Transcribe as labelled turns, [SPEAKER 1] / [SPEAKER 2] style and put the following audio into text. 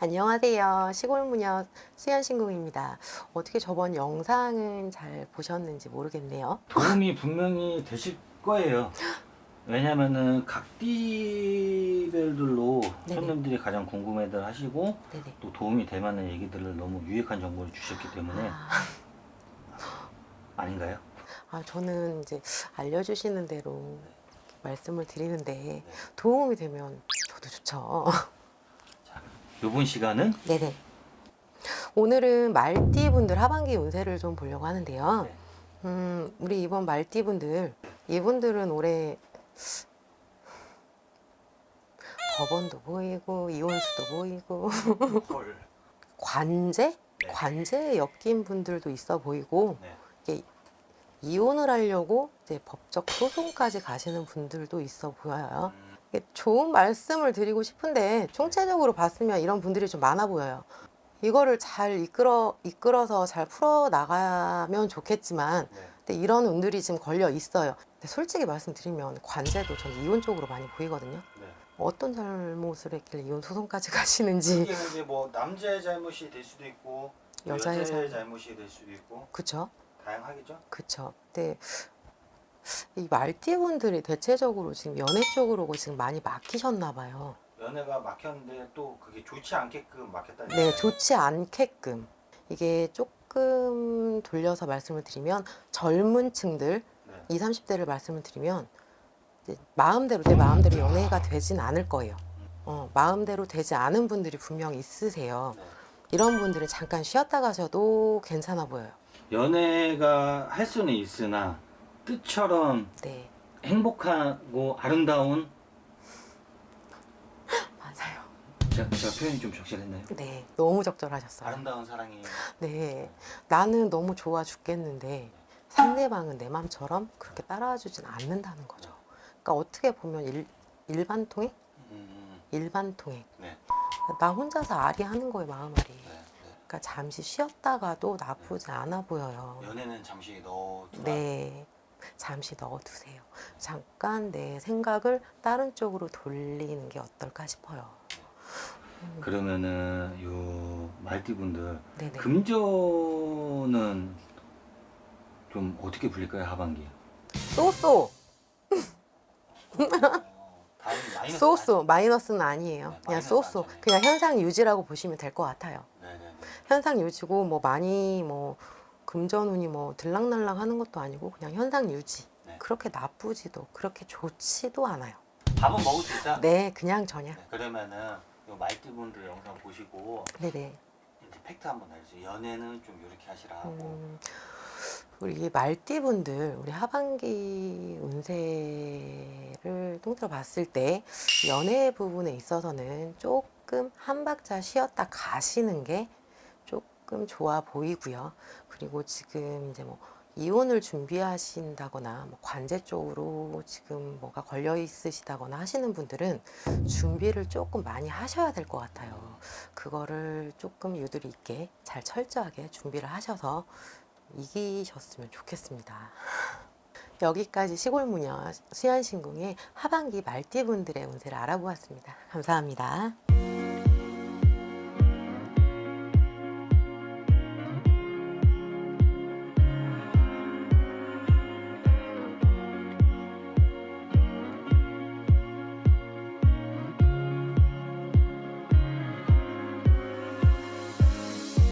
[SPEAKER 1] 안녕하세요. 시골무녀 수현신궁입니다. 어떻게 저번 영상은 잘 보셨는지 모르겠네요.
[SPEAKER 2] 도움이 분명히 되실 거예요. 왜냐면은 각 띠별들로
[SPEAKER 1] 네네.
[SPEAKER 2] 손님들이 가장 궁금해들 하시고
[SPEAKER 1] 네네.
[SPEAKER 2] 또 도움이 될 만한 얘기들을 너무 유익한 정보를 주셨기 때문에
[SPEAKER 1] 아,
[SPEAKER 2] 아닌가요?
[SPEAKER 1] 아, 저는 이제 알려주시는 대로 말씀을 드리는데
[SPEAKER 2] 네.
[SPEAKER 1] 도움이 되면 저도 좋죠.
[SPEAKER 2] 이번 시간은
[SPEAKER 1] 네네. 오늘은 말띠 분들 하반기 운세를 좀 보려고 하는데요.
[SPEAKER 2] 네.
[SPEAKER 1] 음, 우리 이번 말띠 분들, 이분들은 올해 법원도 보이고, 이혼수도 보이고,
[SPEAKER 2] 헐.
[SPEAKER 1] 관제?
[SPEAKER 2] 네.
[SPEAKER 1] 관제에 엮인 분들도 있어 보이고,
[SPEAKER 2] 네.
[SPEAKER 1] 이게 이혼을 하려고 이제 법적 소송까지 가시는 분들도 있어 보여요.
[SPEAKER 2] 음,
[SPEAKER 1] 좋은 말씀을 드리고 싶은데 총체적으로 봤으면 이런 분들이 좀 많아 보여요. 이거를 잘 이끌어 이끌어서 잘 풀어 나가면 좋겠지만
[SPEAKER 2] 네.
[SPEAKER 1] 근데 이런 운들이 지금 걸려 있어요. 근데 솔직히 말씀드리면 관제도 전 이혼 쪽으로 많이 보이거든요.
[SPEAKER 2] 네.
[SPEAKER 1] 어떤 잘못을 했길래 이혼 소송까지 가시는지
[SPEAKER 2] 이게 이제 뭐 남자의 잘못이 될 수도 있고
[SPEAKER 1] 여자의
[SPEAKER 2] 여자의,
[SPEAKER 1] 잘못.
[SPEAKER 2] 잘못이 될 수도 있고
[SPEAKER 1] 그쵸?
[SPEAKER 2] 다양하겠죠.
[SPEAKER 1] 그쵸. 근데 이 말띠 분들이 대체적으로 지금 연애 쪽으로 지금 많이 막히셨나 봐요.
[SPEAKER 2] 연애가 막혔는데 또 그게 좋지 않게끔 막혔다는
[SPEAKER 1] 네. 좋지 않게끔 이게 조금 돌려서 말씀을 드리면 젊은 층들
[SPEAKER 2] 네.
[SPEAKER 1] 20, 30대를 말씀을 드리면 이제 마음대로 내 마음대로 연애가 되진 않을 거예요. 어, 마음대로 되지 않은 분들이 분명 있으세요.
[SPEAKER 2] 네.
[SPEAKER 1] 이런 분들은 잠깐 쉬었다 가셔도 괜찮아 보여요.
[SPEAKER 2] 연애가 할 수는 있으나 뜻처럼
[SPEAKER 1] 네,
[SPEAKER 2] 행복하고 아름다운
[SPEAKER 1] 맞아요.
[SPEAKER 2] 제가, 제가 표현이 좀 적절했나요?
[SPEAKER 1] 네, 너무 적절하셨어요.
[SPEAKER 2] 아름다운 사랑이
[SPEAKER 1] 네, 나는 너무 좋아 죽겠는데 상대방은 내 맘처럼 그렇게 따라주진 않는다는 거죠. 그러니까 어떻게 보면 일, 일반 통행?
[SPEAKER 2] 음,
[SPEAKER 1] 일반 통행.
[SPEAKER 2] 네,
[SPEAKER 1] 나 혼자서 아리 하는 거예요, 마음아리.
[SPEAKER 2] 네, 네.
[SPEAKER 1] 그러니까 잠시 쉬었다가도 나쁘지 않아 보여요.
[SPEAKER 2] 연애는 잠시 넣어두라.
[SPEAKER 1] 네. 잠시 넣어두세요. 잠깐 내 생각을 다른 쪽으로 돌리는 게 어떨까 싶어요.
[SPEAKER 2] 그러면은 요 말띠분들
[SPEAKER 1] 네네.
[SPEAKER 2] 금전은 좀 어떻게 불릴까요 하반기?
[SPEAKER 1] 쏘쏘!
[SPEAKER 2] 마이너스
[SPEAKER 1] 쏘쏘! 마이너스는 아니에요.
[SPEAKER 2] 네,
[SPEAKER 1] 그냥
[SPEAKER 2] 마이너스
[SPEAKER 1] 쏘쏘. 그냥 현상 유지라고 보시면 될 것 같아요.
[SPEAKER 2] 네네네.
[SPEAKER 1] 현상 유지고 뭐 많이 뭐 금전운이 뭐 들락날락 하는 것도 아니고 그냥 현상 유지.
[SPEAKER 2] 네.
[SPEAKER 1] 그렇게 나쁘지도 그렇게 좋지도 않아요.
[SPEAKER 2] 밥은 먹을 수 있다.
[SPEAKER 1] 네, 그냥 저냥.
[SPEAKER 2] 네, 그러면은 요 말띠분들 영상 보시고
[SPEAKER 1] 네네.
[SPEAKER 2] 이제 팩트 한번 알려주세요. 연애는 좀 이렇게 하시라 하고.
[SPEAKER 1] 음, 우리 말띠분들 우리 하반기 운세를 통틀어 봤을 때 연애 부분에 있어서는 조금 한 박자 쉬었다 가시는 게 조금 좋아 보이고요. 그리고 지금 이제 뭐 이혼을 준비하신다거나 뭐 관제 쪽으로 지금 뭐가 걸려 있으시다거나 하시는 분들은 준비를 조금 많이 하셔야 될 것 같아요. 그거를 조금 유두리 있게 잘 철저하게 준비를 하셔서 이기셨으면 좋겠습니다. 여기까지 시골 무녀 수현신궁의 하반기 말띠분들의 운세를 알아보았습니다. 감사합니다.